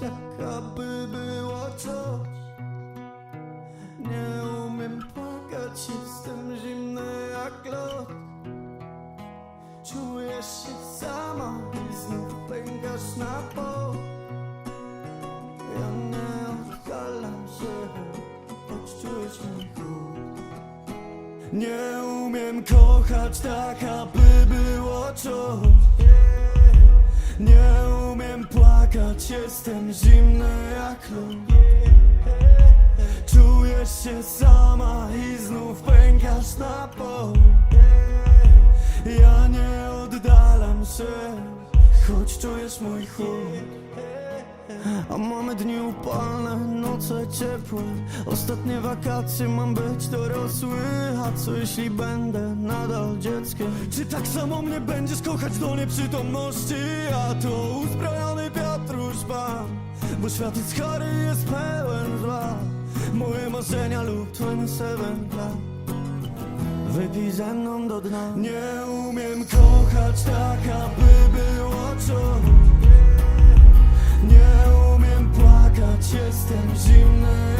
tak aby było coś Nie umiem płakać, jestem zimny jak lód Czujesz się sama i znów pękasz na pół Ja nie odhalam się, choć czujesz mój Nie umiem kochać tak, aby było czuć płakać, jestem zimny jak lód Czujesz się sama i znów pękasz na pół Ja nie oddalam się, choć czujesz mój chłód a mamy dni upalne, noce ciepłe Ostatnie wakacje, mam być dorosły A co jeśli będę nadal dzieckiem? Czy tak samo mnie będziesz kochać do nieprzytomności? A to uzbrojony Bo świat jest chory, jest pełen zła. Moje marzenia lub twoje seven plan Wypij ze mną do dna. Nie umiem kochać tak, aby było czuć nie umiem płakać, jestem zimny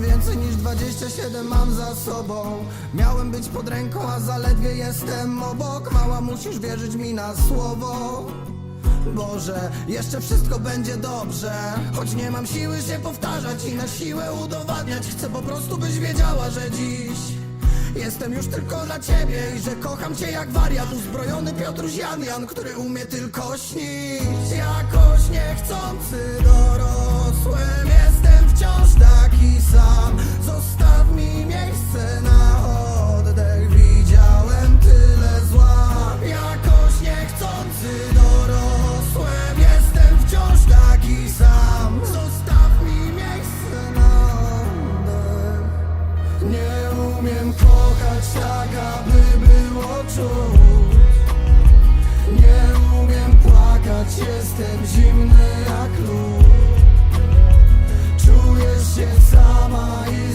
Więcej niż 27 mam za sobą. Miałem być pod ręką, a zaledwie jestem obok. Mała musisz wierzyć mi na słowo. Boże, jeszcze wszystko będzie dobrze. Choć nie mam siły się powtarzać i na siłę udowadniać Chcę po prostu byś wiedziała, że dziś Jestem już tylko dla ciebie i że kocham cię jak wariat. Uzbrojony Piotruś Jan Jan, który umie tylko śnić. Jakoś niechcący tak, aby było czuć. Nie umiem płakać, jestem zimny jak lód. Czujesz się sama i